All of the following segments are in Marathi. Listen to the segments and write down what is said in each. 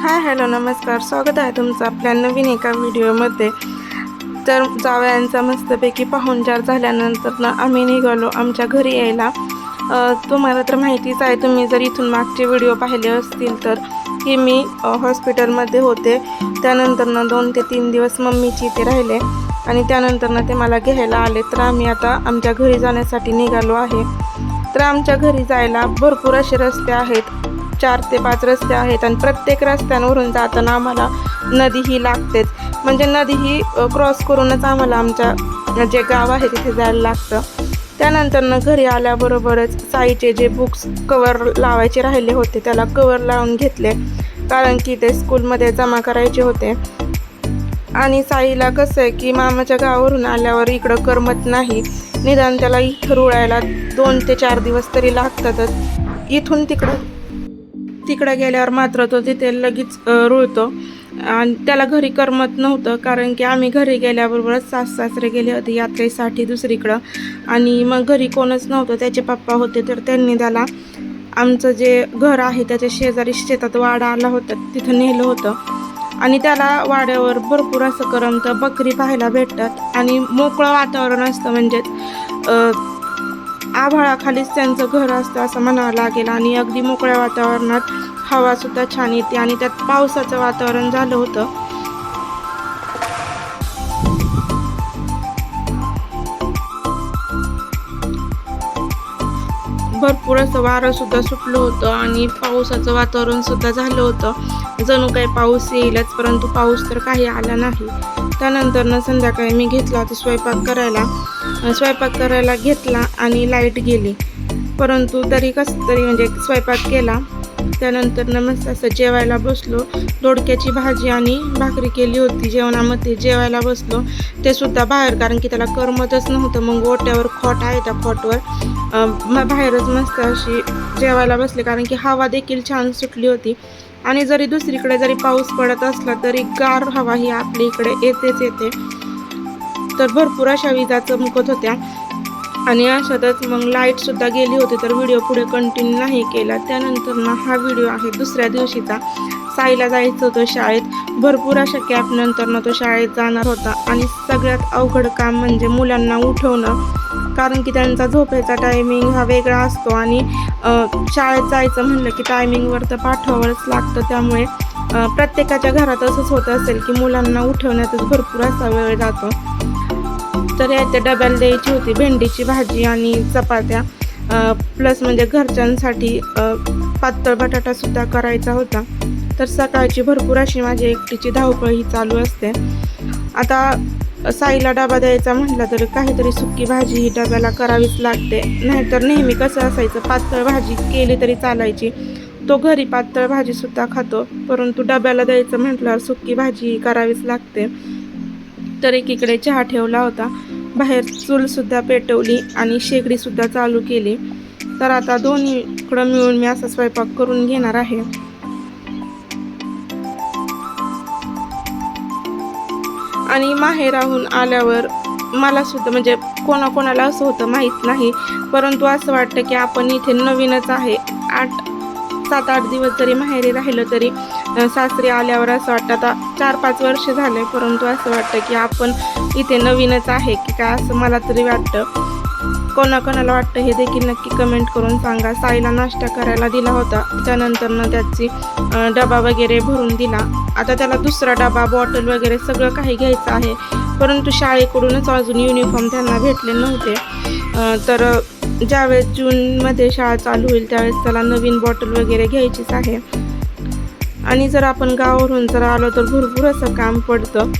हाय हॅलो नमस्कार. स्वागत आहे तुमचं आपल्या नवीन एका व्हिडिओमध्ये. तर जावयांचा मस्तपैकी पाहुणचार झाल्यानंतर ना आम्ही निघालो आमच्या घरी यायला. तुम्हाला तर माहितीच आहे तुम्ही जर इथून मागचे व्हिडिओ पाहिले असतील तर की मी हॉस्पिटलमध्ये होते. त्यानंतर ना दोन ते तीन दिवस मम्मीची इथे राहिले आणि त्यानंतर ना ते मला घ्यायला आले. तर आम्ही आता आमच्या घरी जाण्यासाठी निघालो आहे. तर आमच्या घरी जायला भरपूर असे रस्ते आहेत. चार ते पाच रस्ते आहेत आणि प्रत्येक रस्त्यांवरून जाताना आम्हाला नदी ही लागतेच म्हणजे नदी ही क्रॉस करूनच आम्हाला आमच्या जे गाव आहे तिथे जायला लागतं. त्यानंतरनं घरी आल्याबरोबरच साईचे जे बुक्स कवर लावायचे राहिले होते त्याला कवर लावून घेतले. कारण की ते स्कूलमध्ये जमा करायचे होते. आणि साईला कसं आहे की मामाच्या गावावरून आल्यावर इकडं करमत नाही. निदान त्याला इथं रुळायला दोन ते चार दिवस तरी लागतातच. इथून तिकडं तिकडं गेल्यावर मात्र तो तिथे लगेच रुळतो. आणि त्याला घरी करमत नव्हतं कारण की आम्ही घरी गेल्याबरोबरच सास सासरे गेले होते यात्रेसाठी दुसरीकडं. आणि मग घरी कोणच नव्हतं त्याचे पप्पा होते तर त्यांनी त्याला आमचं जे घर आहे त्याच्या शेजारी शेतात वाडा आला होता तिथं नेलं होतं. आणि त्याला वाड्यावर भरपूर असं करमतं बकरी पाहायला भेटतात. आणि मोकळं वातावरण असतं म्हणजे आभाळाखालीच त्यांचं घर असतं असं म्हणावं लागेल. आणि अगदी मोकळ्या वातावरणात हवासुद्धा छान येते. आणि त्यात पावसाचं वातावरण झालं होतं. भरपूर असं वारं सुद्धा सुटलं होतं आणि पावसाचं वातावरण सुद्धा झालं होतं. जणू काही पाऊस येईलच परंतु पाऊस तर काही आला नाही. त्यानंतर ना संध्याकाळी मी घेतला होता स्वयंपाक करायला. स्वयंपाक करायला घेतला आणि लाइट गेली. परंतु तरी कसं तरी म्हणजे स्वयंपाक केला. त्यानंतर मस्त असं जेवायला बसलो. दोडक्याची भाजी आणि भाकरी केली होती. जेवणामध्ये जेवायला बसलो. ते सुद्धा बाहेर कारण की त्याला करमतच नव्हतं. मग ओट्यावर खोट आहे त्या खोटवर. मग बाहेरच मस्त अशी जेवायला बसले कारण की हवा देखील छान सुटली होती. आणि जरी दुसरीकडे जरी पाऊस पडत असला तरी गार हवा ही आपल्या इकडे येतेच येते. तर भरपूर अशा विजा चमकत होत्या. आणि अशातच मग लाइट सुद्धा गेली होती तर व्हिडिओ पुढे कंटिन्यू नाही केला. त्यानंतर ना हा व्हिडिओ आहे दुसऱ्या दिवशीचा. साईला जायचं होतं शाळेत. भरपूर अशा कॅप नंतर ना तो शाळेत जाणार होता. आणि सगळ्यात अवघड काम म्हणजे मुलांना उठवणं. कारण की त्यांचा झोपायचा टायमिंग हा वेगळा असतो आणि शाळेत जायचं म्हणलं की टायमिंगवर तर पाठवावंच लागतं. त्यामुळे प्रत्येकाच्या घरात असंच होत असेल की मुलांना उठवण्यातच भरपूर असा वेळ जातो. तर याच्या डब्याला द्यायची होती भेंडीची भाजी आणि चपात्या. प्लस म्हणजे घरच्यांसाठी पातळ बटाटासुद्धा करायचा होता. तर सकाळची भरपूर अशी माझी एकटीची धावपळ ही चालू असते. आता साईला डबा द्यायचा म्हटलं तर काहीतरी सुकी भाजी ही डब्याला करावीच लागते. नाहीतर नेहमी कसं असायचं पातळ भाजी केली तरी चालायची. तो घरी पातळ भाजीसुद्धा खातो परंतु डब्याला द्यायचं म्हटल्यावर सुकी भाजी ही करावीच लागते. तर एकीकडे चहा ठेवला होता बाहेर चूलसुद्धा पेटवली आणि शेगडीसुद्धा चालू केली. तर आता दोन्हीकडं मिळून मी असा स्वयंपाक करून घेणार आहे. आणि माहेराहून आल्यावर मला सुद्धा म्हणजे कोणाकोणाला असं होतं माहीत नाही. परंतु असं वाटतं की आपण इथे नवीनच आहे. आठ सात आठ दिवस जरी माहेरी राहिलं तरी सासरी आल्यावर असं वाटतं. आता चार पाच वर्ष झाले परंतु असं वाटतं की आपण इथे नवीनच आहे की काय असं मला तरी वाटतं. कोणाकोणाला वाटतं हे देखील नक्की कमेंट करून सांगा. साईला नाश्ता करायला दिला होता. त्यानंतरनं त्याची डबा वगैरे भरून दिला. आता त्याला दुसरा डबा बॉटल वगैरे सगळं काही घ्यायचं आहे. परंतु शाळेकडूनच अजून युनिफॉर्म त्यांना भेटले नव्हते. तर ज्यावेळेस जूनमध्ये शाळा चालू होईल त्यावेळेस त्याला नवीन बॉटल वगैरे घ्यायचीच आहे. आणि जर आपण गावावरून जर आलो तर भरपूर असं काम पडतं.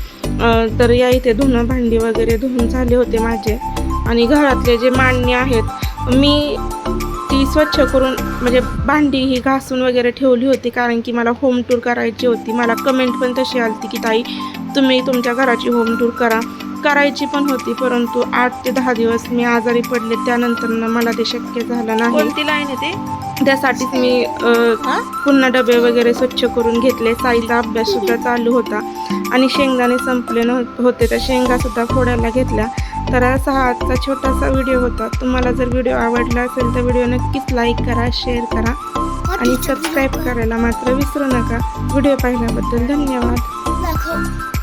तर या इथे धुणं भांडी वगैरे धुवून झाले होते माझे. आणि घरातले जे मांडणी आहेत मी ती स्वच्छ करून म्हणजे भांडी ही घासून वगैरे ठेवली होती कारण की मला होम टूर करायची होती. मला कमेंट पण तशी आली की ताई तुम्ही तुमच्या घराची होम टूर करा. करायची पण होती परंतु आठ ते दहा दिवस मी आजारी पडले. त्यानंतर ना मला ते शक्य झालं नाही. कोणती लाईन आहे ती? त्यासाठीच मी पुन्हा डबे वगैरे स्वच्छ करून घेतले. साईला अभ्यास सुद्धा चालू होता. आणि शेंगदाणे संपले नव्ह होते. त्या शेंगा सुद्धा फोडायला घेतल्या. तर असा हा आजचा छोटासा व्हिडिओ होता. तुम्हाला जर व्हिडिओ आवडला असेल तर व्हिडिओ नक्कीच लाईक करा शेअर करा आणि सबस्क्राईब करायला मात्र विसरू नका. व्हिडिओ पाहिल्याबद्दल धन्यवाद.